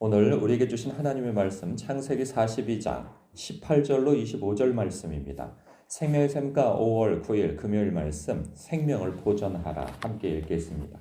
오늘 우리에게 주신 하나님의 말씀 창세기 42장 18절로 25절 말씀입니다. 생명의 샘가 5월 9일 금요일 말씀 생명을 보존하라 함께 읽겠습니다.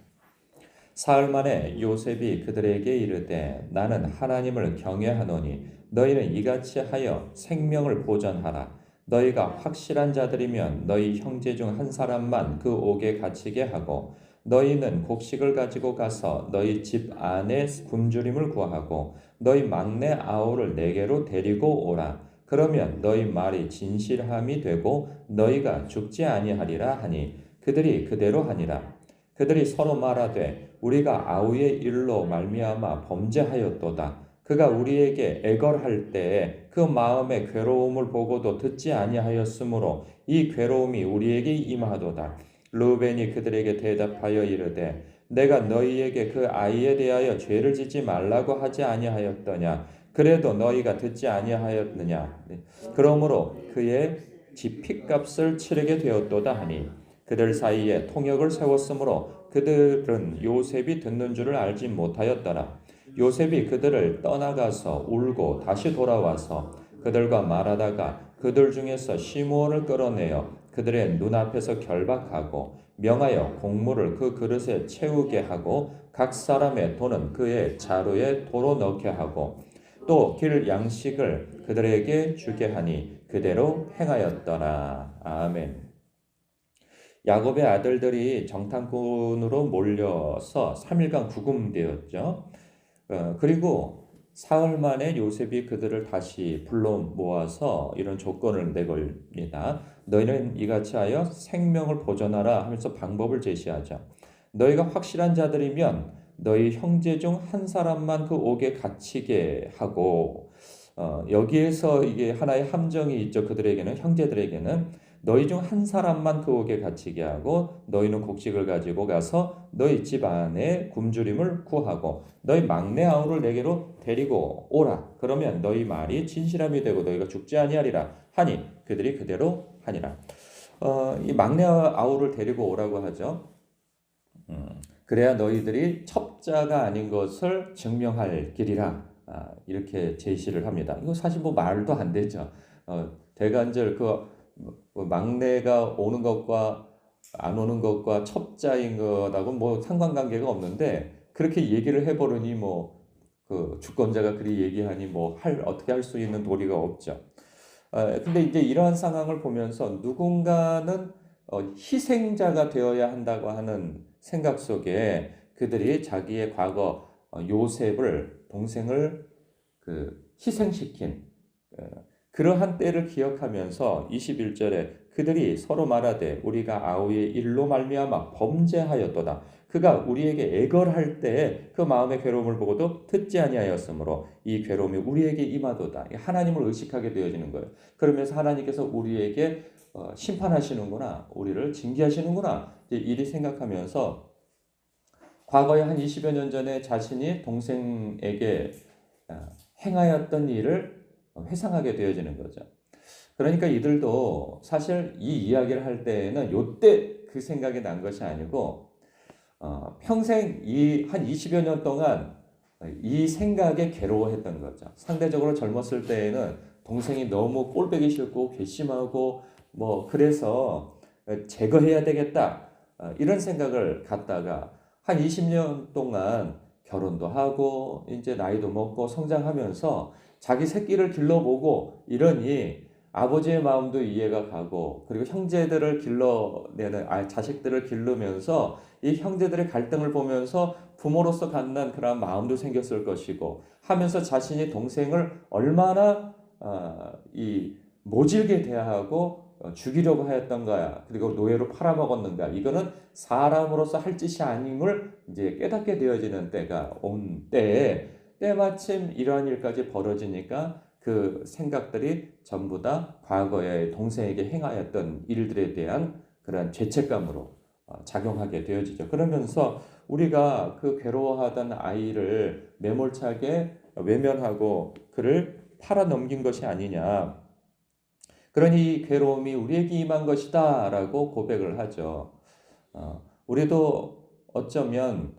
사흘 만에 요셉이 그들에게 이르되 나는 하나님을 경외하노니 너희는 이같이 하여 생명을 보존하라 너희가 확실한 자들이면 너희 형제 중 한 사람만 그 옥에 갇히게 하고 너희는 곡식을 가지고 가서 너희 집 안에 굶주림을 구하고 너희 막내 아우를 내게로 데리고 오라. 그러면 너희 말이 진실함이 되고 너희가 죽지 아니하리라 하니 그들이 그대로 하니라. 그들이 서로 말하되 우리가 아우의 일로 말미암아 범죄하였도다. 그가 우리에게 애걸할 때에 그 마음의 괴로움을 보고도 듣지 아니하였으므로 이 괴로움이 우리에게 임하도다. 루벤이 그들에게 대답하여 이르되 내가 너희에게 그 아이에 대하여 죄를 짓지 말라고 하지 아니하였더냐? 그래도 너희가 듣지 아니하였느냐? 그러므로 그의 지핏값을 치르게 되었도다 하니 그들 사이에 통역을 세웠으므로 그들은 요셉이 듣는 줄을 알지 못하였더라. 요셉이 그들을 떠나가서 울고 다시 돌아와서 그들과 말하다가 그들 중에서 시므온을 끌어내어 그들의 눈앞에서 결박하고 명하여 곡물을 그 그릇에 채우게 하고 각 사람의 돈은 그의 자루에 도로 넣게 하고 또 길 양식을 그들에게 주게 하니 그대로 행하였더라. 아멘. 야곱의 아들들이 정탐꾼으로 몰려서 3일간 구금되었죠. 어, 그리고 사흘 만에 요셉이 그들을 다시 불러 모아서 이런 조건을 내걸니다. 너희는 이같이 하여 생명을 보존하라 하면서 방법을 제시하죠. 너희가 확실한 자들이면 너희 형제 중 한 사람만 그 옥에 갇히게 하고 어, 여기에서 이게 하나의 함정이 있죠. 그들에게는 형제들에게는 너희 중 한 사람만 그 옥에 갇히게 하고 너희는 곡식을 가지고 가서 너희 집 안에 굶주림을 구하고 너희 막내 아우를 내게로 데리고 오라. 그러면 너희 말이 진실함이 되고 너희가 죽지 아니하리라 하니 그들이 그대로 하니라. 어, 이 막내 아우를 데리고 오라고 하죠. 음, 그래야 너희들이 첩자가 아닌 것을 증명할 길이라 아, 이렇게 제시를 합니다. 이거 사실 뭐 말도 안 되죠. 어, 대간절 그뭐 막내가 오는 것과 안 오는 것과 첩자인 것하고 뭐 상관관계가 없는데 그렇게 얘기를 해버리니 뭐 그 주권자가 그리 얘기하니 뭐 할 어떻게 할 수 있는 도리가 없죠. 아, 근데 이제 이러한 상황을 보면서 누군가는 어, 희생자가 되어야 한다고 하는 생각 속에 그들이 자기의 과거 어, 요셉을 동생을 그 희생시킨 어, 그러한 때를 기억하면서 21절에 그들이 서로 말하되 우리가 아우의 일로 말미암아 범죄하였도다. 그가 우리에게 애걸할 때에 그 마음의 괴로움을 보고도 듣지 아니하였으므로 이 괴로움이 우리에게 임하도다. 하나님을 의식하게 되어지는 거예요. 그러면서 하나님께서 우리에게 어, 심판하시는구나, 우리를 징계하시는구나. 이리 생각하면서 과거에 한 20여 년 전에 자신이 동생에게 어, 행하였던 일을 회상하게 되어지는 거죠. 그러니까 이들도 사실 이 이야기를 할 때에는 요때 그 생각이 난 것이 아니고 어, 평생 이 한 20여 년 동안 이 생각에 괴로워했던 거죠. 상대적으로 젊었을 때에는 동생이 너무 꼴배기 싫고 괘씸하고 뭐 그래서 제거해야 되겠다 어, 이런 생각을 갖다가 한 20년 동안 결혼도 하고 이제 나이도 먹고 성장하면서 자기 새끼를 길러보고 이러니 아버지의 마음도 이해가 가고 그리고 형제들을 길러내는 아, 자식들을 기르면서 이 형제들의 갈등을 보면서 부모로서 갖는 그런 마음도 생겼을 것이고 하면서 자신이 동생을 얼마나 어, 이 모질게 대하고 어, 죽이려고 하였던가야 그리고 노예로 팔아먹었는가 이거는 사람으로서 할 짓이 아님을 이제 깨닫게 되어지는 때가 온 때에 때마침 이러한 일까지 벌어지니까 그 생각들이 전부 다 과거에 동생에게 행하였던 일들에 대한 그런 죄책감으로 어, 작용하게 되어지죠. 그러면서 우리가 그 괴로워하던 아이를 매몰차게 외면하고 그를 팔아 넘긴 것이 아니냐. 그러니 괴로움이 우리에게 임한 것이다 라고 고백을 하죠. 어, 우리도 어쩌면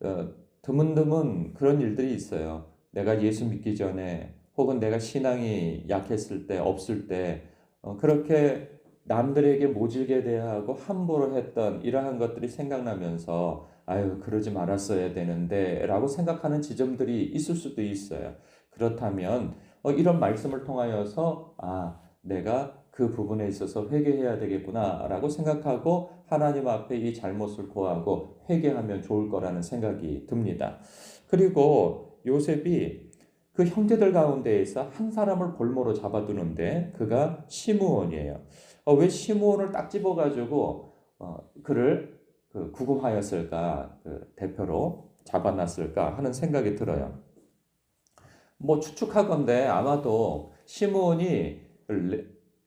어, 드문드문 그런 일들이 있어요. 내가 예수 믿기 전에 혹은 내가 신앙이 약했을 때 없을 때 어, 그렇게 남들에게 모질게 대하고 함부로 했던 이러한 것들이 생각나면서 아유 그러지 말았어야 되는데 라고 생각하는 지점들이 있을 수도 있어요. 그렇다면 어, 이런 말씀을 통하여서 아 내가 그 부분에 있어서 회개해야 되겠구나라고 생각하고 하나님 앞에 이 잘못을 고하고 회개하면 좋을 거라는 생각이 듭니다. 그리고 요셉이 그 형제들 가운데에서 한 사람을 볼모로 잡아두는데 그가 시므온이에요. 어, 왜 시므온을 딱 집어가지고 어, 그를 그 구금하였을까 그 대표로 잡아놨을까 하는 생각이 들어요. 뭐 추측하건대 아마도 시므온이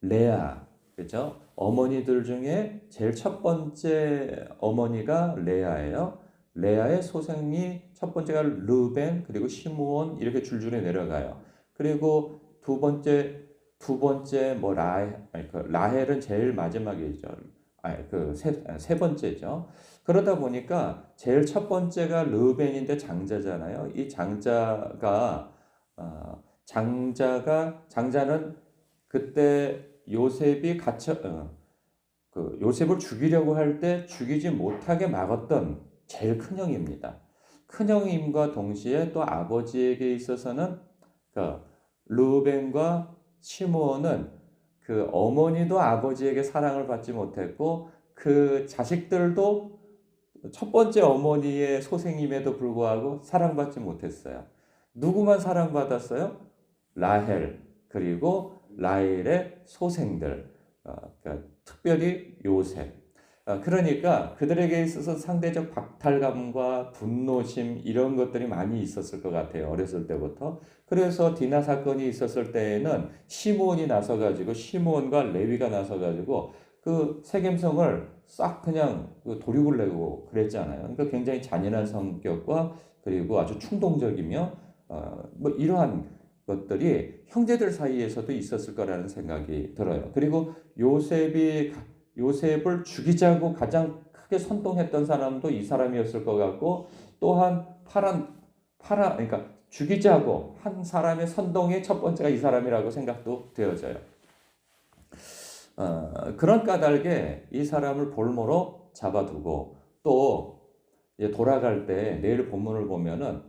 레, 레아 그죠? 어머니들 중에 제일 첫 번째 어머니가 레아예요. 레아의 소생이 첫 번째가 르벤 그리고 시므온 이렇게 줄줄이 내려가요. 그리고 두 번째 두 번째 뭐 라, 아니 그 라헬은 제일 마지막이죠. 아니 그세 세 번째죠. 그러다 보니까 제일 첫 번째가 르벤인데 장자잖아요. 이 장자가 어, 장자가 장자는 그때 요셉이 갇혀 어, 그 요셉을 죽이려고 할 때 죽이지 못하게 막았던 제일 큰 형입니다. 큰 형임과 동시에 또 아버지에게 있어서는 그 루벤과 시므온은 그 어머니도 아버지에게 사랑을 받지 못했고 그 자식들도 첫 번째 어머니의 소생임에도 불구하고 사랑받지 못했어요. 누구만 사랑받았어요? 라헬 그리고 라헬의 소생들, 어, 그러니까 특별히 요셉. 어, 그러니까 그들에게 있어서 상대적 박탈감과 분노심 이런 것들이 많이 있었을 것 같아요. 어렸을 때부터. 그래서 디나 사건이 있었을 때에는 시므온이 나서 가지고 시므온과 레위가 나서 가지고 그 세겜성을 싹 그냥 그 도륙을 내고 그랬잖아요. 그러니까 굉장히 잔인한 성격과 그리고 아주 충동적이며 어, 뭐 이러한 것들이 형제들 사이에서도 있었을 거라는 생각이 들어요. 그리고 요셉이 요셉을 죽이자고 가장 크게 선동했던 사람도 이 사람이었을 것 같고 또한 파란 파라 그러니까 죽이자고 한 사람의 선동의 첫 번째가 이 사람이라고 생각도 되어져요. 어, 그런 까닭에 이 사람을 볼모로 잡아두고 또 돌아갈 때 내일 본문을 보면은 어,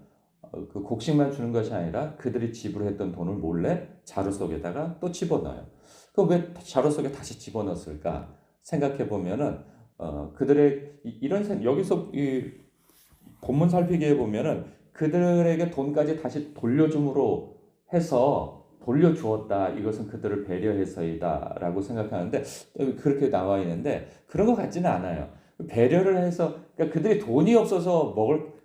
그 곡식만 주는 것이 아니라 그들이 지불했던 돈을 몰래 자루 속에다가 또 집어넣어요. 그럼 왜 자루 속에 다시 집어넣었을까 생각해 보면은 어, 그들의 이런 생 여기서 이 본문 살피기에 보면은 그들에게 돈까지 다시 돌려줌으로 해서 돌려주었다. 이것은 그들을 배려해서이다라고 생각하는데 그렇게 나와 있는데 그런 것 같지는 않아요. 배려를 해서 그러니까 그들이 돈이 없어서 먹을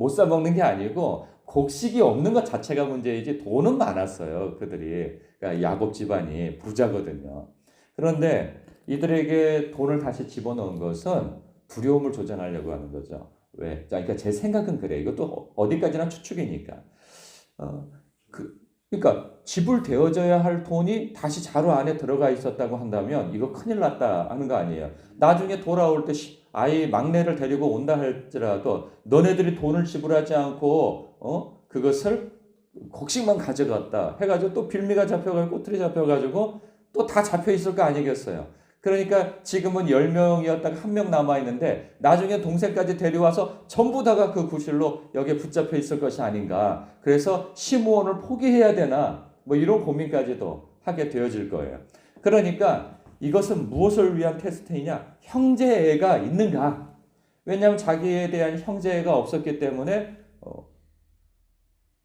못 사 먹는 게 아니고 곡식이 없는 것 자체가 문제이지 돈은 많았어요. 그들이 그러니까 야곱 집안이 부자거든요. 그런데 이들에게 돈을 다시 집어넣은 것은 두려움을 조장하려고 하는 거죠. 왜? 그러니까 제 생각은 그래. 이것도 어디까지나 추측이니까. 어, 그, 그러니까 지불 되어져야 할 돈이 다시 자루 안에 들어가 있었다고 한다면 이거 큰일 났다 하는 거 아니에요. 나중에 돌아올 때 아이 막내를 데리고 온다 할지라도 너네들이 돈을 지불하지 않고 어 그것을 곡식만 가져갔다 해가지고 또 빌미가 잡혀가지고 꼬투리 잡혀가지고 또 다 잡혀 있을 거 아니겠어요. 그러니까 지금은 10명이었다가 한 명 남아있는데 나중에 동생까지 데려와서 전부 다가 그 구실로 여기에 붙잡혀 있을 것이 아닌가. 그래서 시무원을 포기해야 되나 뭐 이런 고민까지도 하게 되어질 거예요. 그러니까 이것은 무엇을 위한 테스트이냐? 형제애가 있는가? 왜냐하면 자기에 대한 형제애가 없었기 때문에 어,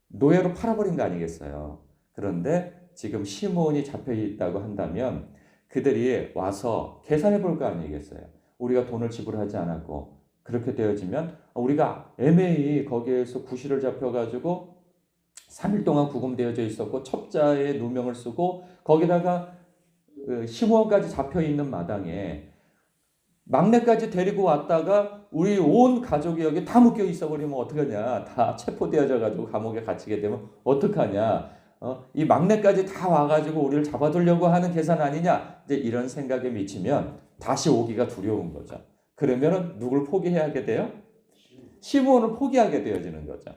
노예로 팔아버린 거 아니겠어요. 그런데 지금 시몬이 잡혀 있다고 한다면 그들이 와서 계산해 볼 거 아니겠어요. 우리가 돈을 지불하지 않았고 그렇게 되어지면 우리가 애매히 거기에서 구실을 잡혀가지고 3일 동안 구금되어져 있었고 첩자의 누명을 쓰고 거기다가 그 시므온까지 잡혀 있는 마당에 막내까지 데리고 왔다가 우리 온 가족이 여기 다 묶여 있어 버리면 어떡하냐? 다 체포되어져 가지고 감옥에 갇히게 되면 어떡하냐? 어? 이 막내까지 다 와가지고 우리를 잡아두려고 하는 계산 아니냐? 이제 이런 생각에 미치면 다시 오기가 두려운 거죠. 그러면은 누굴 포기해야 하게 돼요? 시므온을 포기하게 되어지는 거죠.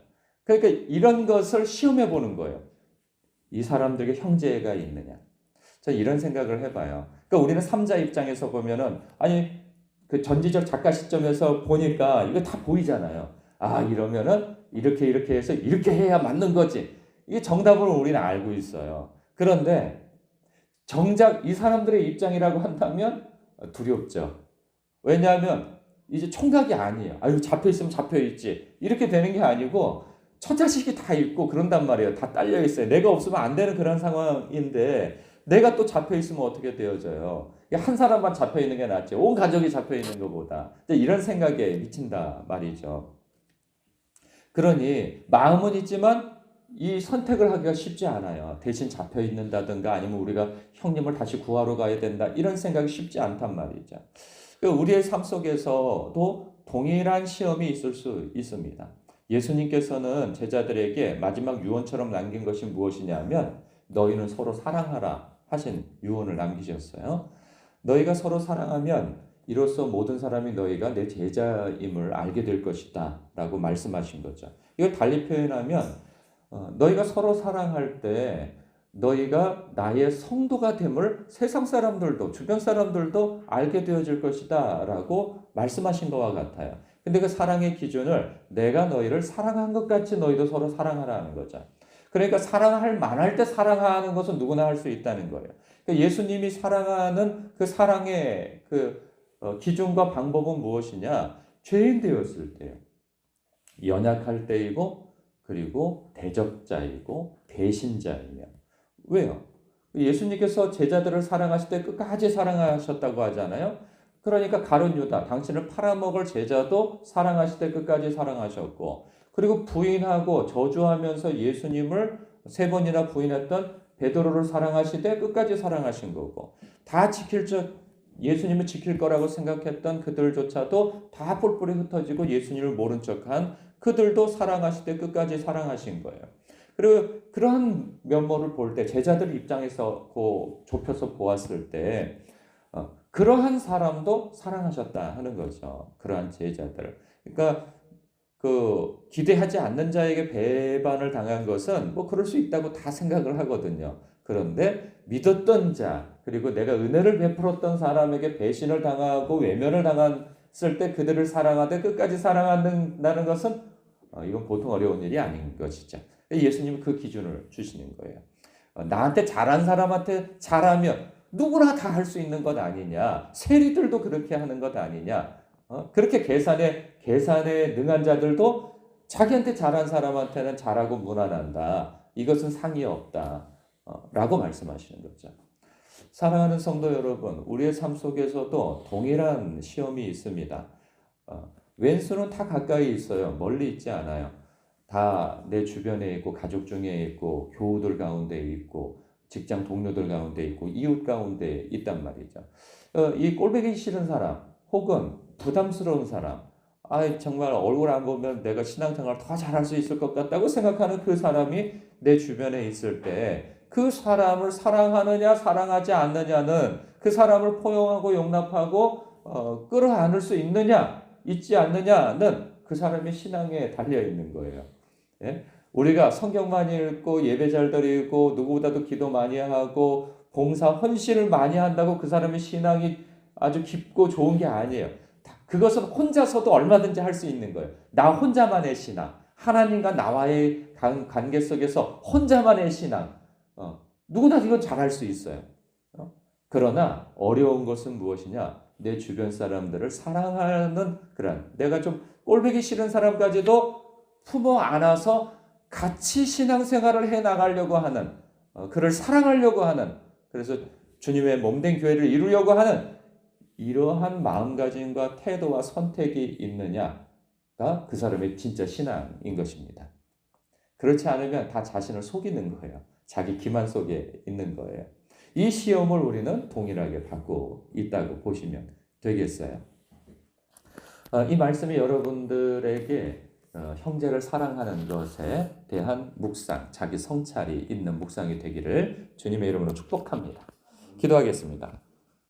그러니까 이런 것을 시험해 보는 거예요. 이 사람들에게 형제가 있느냐. 저 이런 생각을 해봐요. 그러니까 우리는 삼자 입장에서 보면은 아니 그 전지적 작가 시점에서 보니까 이거 다 보이잖아요. 아 이러면은 이렇게 이렇게 해서 이렇게 해야 맞는 거지. 이게 정답을 우리는 알고 있어요. 그런데 정작 이 사람들의 입장이라고 한다면 두렵죠. 왜냐하면 이제 총각이 아니에요. 아유 잡혀 있으면 잡혀 있지. 이렇게 되는 게 아니고 처자식이 다 있고 그런단 말이에요. 다 딸려 있어요. 내가 없으면 안 되는 그런 상황인데 내가 또 잡혀 있으면 어떻게 되어져요? 한 사람만 잡혀 있는 게 낫지. 온 가족이 잡혀 있는 것보다 이런 생각에 미친다 말이죠. 그러니 마음은 있지만 이 선택을 하기가 쉽지 않아요. 대신 잡혀 있는다든가 아니면 우리가 형님을 다시 구하러 가야 된다 이런 생각이 쉽지 않단 말이죠. 그러니까 우리의 삶 속에서도 동일한 시험이 있을 수 있습니다. 예수님께서는 제자들에게 마지막 유언처럼 남긴 것이 무엇이냐면 너희는 서로 사랑하라 하신 유언을 남기셨어요. 너희가 서로 사랑하면 이로써 모든 사람이 너희가 내 제자임을 알게 될 것이다 라고 말씀하신 거죠. 이걸 달리 표현하면 어, 너희가 서로 사랑할 때 너희가 나의 성도가 됨을 세상 사람들도 주변 사람들도 알게 되어질 것이다 라고 말씀하신 것과 같아요. 근데 그 사랑의 기준을 내가 너희를 사랑한 것 같이 너희도 서로 사랑하라는 거죠. 그러니까 사랑할 만할 때 사랑하는 것은 누구나 할 수 있다는 거예요. 그러니까 예수님이 사랑하는 그 사랑의 그 어, 기준과 방법은 무엇이냐? 죄인 되었을 때요. 연약할 때이고 그리고 대적자이고 배신자이며 왜요? 예수님께서 제자들을 사랑하실 때 끝까지 사랑하셨다고 하잖아요. 그러니까 가룟 유다 당신을 팔아먹을 제자도 사랑하실 때 끝까지 사랑하셨고 그리고 부인하고 저주하면서 예수님을 세 번이나 부인했던 베드로를 사랑하시되 끝까지 사랑하신 거고 다 지킬 적 예수님을 지킬 거라고 생각했던 그들조차도 다 뿔뿔이 흩어지고 예수님을 모른 척한 그들도 사랑하시되 끝까지 사랑하신 거예요. 그리고 그러한 면모를 볼 때 제자들 입장에서 그 좁혀서 보았을 때 어, 그러한 사람도 사랑하셨다 하는 거죠. 그러한 제자들. 그러니까 그 기대하지 않는 자에게 배반을 당한 것은 뭐 그럴 수 있다고 다 생각을 하거든요. 그런데 믿었던 자 그리고 내가 은혜를 베풀었던 사람에게 배신을 당하고 외면을 당했을 때 그들을 사랑하되 끝까지 사랑한다는 것은 어, 이건 보통 어려운 일이 아닌 것이죠. 예수님은 그 기준을 주시는 거예요. 어, 나한테 잘한 사람한테 잘하면 누구나 다 할 수 있는 것 아니냐. 세리들도 그렇게 하는 것 아니냐. 어? 그렇게 계산에 계산에 능한 자들도 자기한테 잘한 사람한테는 잘하고 무난한다. 이것은 상이 없다. 어, 라고 말씀하시는 거죠. 사랑하는 성도 여러분, 우리의 삶 속에서도 동일한 시험이 있습니다. 어, 왼수는 다 가까이 있어요. 멀리 있지 않아요. 다 내 주변에 있고, 가족 중에 있고, 교우들 가운데 있고, 직장 동료들 가운데 있고, 이웃 가운데 있단 말이죠. 어, 이 꼴보기 싫은 사람, 혹은 부담스러운 사람, 아 정말 얼굴 안 보면 내가 신앙생활 더 잘할 수 있을 것 같다고 생각하는 그 사람이 내 주변에 있을 때 그 사람을 사랑하느냐 사랑하지 않느냐는 그 사람을 포용하고 용납하고 어, 끌어안을 수 있느냐 있지 않느냐는 그 사람의 신앙에 달려 있는 거예요. 예? 우리가 성경 많이 읽고 예배 잘 드리고 누구보다도 기도 많이 하고 봉사 헌신을 많이 한다고 그 사람의 신앙이 아주 깊고 좋은 게 아니에요. 그것은 혼자서도 얼마든지 할 수 있는 거예요. 나 혼자만의 신앙. 하나님과 나와의 관계 속에서 혼자만의 신앙. 어, 누구나 이건 잘할 수 있어요. 어? 그러나 어려운 것은 무엇이냐? 내 주변 사람들을 사랑하는 그런 내가 좀 꼴보기 싫은 사람까지도 품어 안아서 같이 신앙생활을 해 나가려고 하는 어, 그를 사랑하려고 하는 그래서 주님의 몸된 교회를 이루려고 하는 이러한 마음가짐과 태도와 선택이 있느냐가 그 사람의 진짜 신앙인 것입니다. 그렇지 않으면 다 자신을 속이는 거예요. 자기 기만 속에 있는 거예요. 이 시험을 우리는 동일하게 받고 있다고 보시면 되겠어요. 어, 이 말씀이 여러분들에게 어, 형제를 사랑하는 것에 대한 묵상, 자기 성찰이 있는 묵상이 되기를 주님의 이름으로 축복합니다. 기도하겠습니다.